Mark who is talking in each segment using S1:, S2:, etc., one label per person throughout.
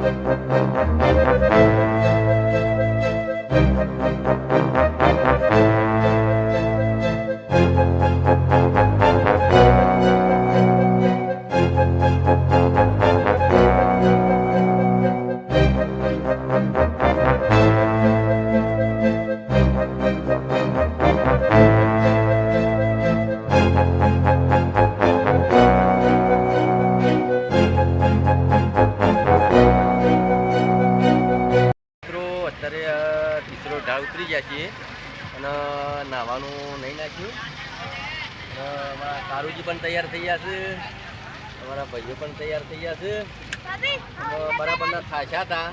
S1: Thank you. તીસરો ઢાળ ઉતરી ગયા છીએ અને નાહવાનું નહીં નાખ્યું. અને અમારા કારુજી પણ તૈયાર થઈ ગયા છે. અમારા ભાઈઓ પણ તૈયાર થઈ ગયા છે. બરાબરના થાશા હતા.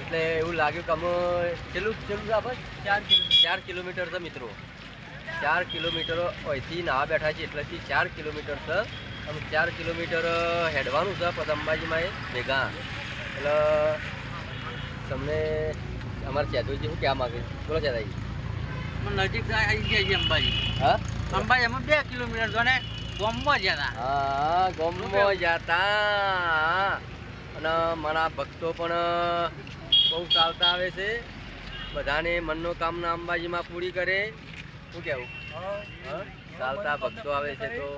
S1: એટલે એવું લાગ્યું કે અમે કેટલું કેટલું આપણે ચાર ચાર કિલોમીટર છે મિત્રો. ચાર કિલોમીટર અહીંથી નાહવા બેઠા છીએ એટલેથી ચાર કિલોમીટર છે. અમે ચાર કિલોમીટર હેડવાનું છે પછી અંબાજીમાં એ ભેગા. એટલે તમને અમારા ચેતવજી શું કહેવા માગે? બોલો ચેતાજી
S2: નજીક આવી ગયા છે અંબાજી.
S1: હા?
S2: અંબાજી અમે બે કિલોમીટર તો ને ગામમાં જ હતા.
S1: હા ગમો જતા અને મારા ભક્તો પણ બહુ ચાલતા આવે છે. બધાને મનનો કામના અંબાજીમાં પૂરી કરે. શું કહેવું? હા? ચાલતા ભક્તો આવે છે તો.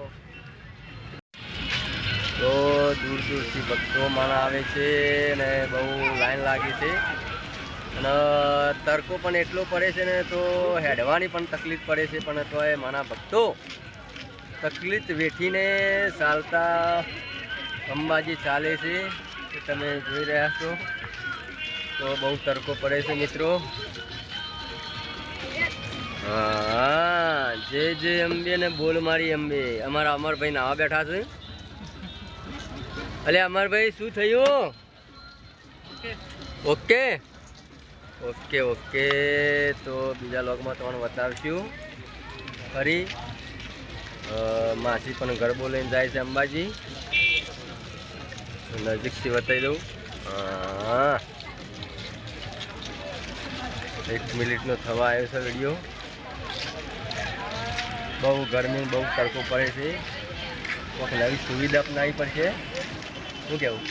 S1: તો દૂર દૂરથી ભક્તો માણા આવે છે અને બહુ લાઈન લાગી છે. અને તડકો પણ એટલો પડે છે ને તો હેડવાની પણ તકલીફ પડે છે, પણ તોય મારા ભક્તો તકલીફ વેઠીને ચાલતા અંબાજી ચાલે છે, એ તમે જોઈ રહ્યા છો. તો બહુ તડકો પડે છે મિત્રો. હા જે જે અંબે ને બોલ મારી અંબે. અમારા અમરભાઈ નાવા બેઠા છે. અલે અમરભાઈ શું થયું? ઓકે. Okay okay. તો બીજા લોગમાં તમને બતાવશું. ફરી. માસી પણ ગરબો લઈને જાય છે અંબાજી. નજીકથી બતાવી દઉં. હા. એક મિનિટનો થવા આવ્યો છે વીડિયો. બહુ ગરમી બહુ તડકો પડે છે. કોઈક નવી સુવિધા અપનાવી પડશે. શું કહેવું?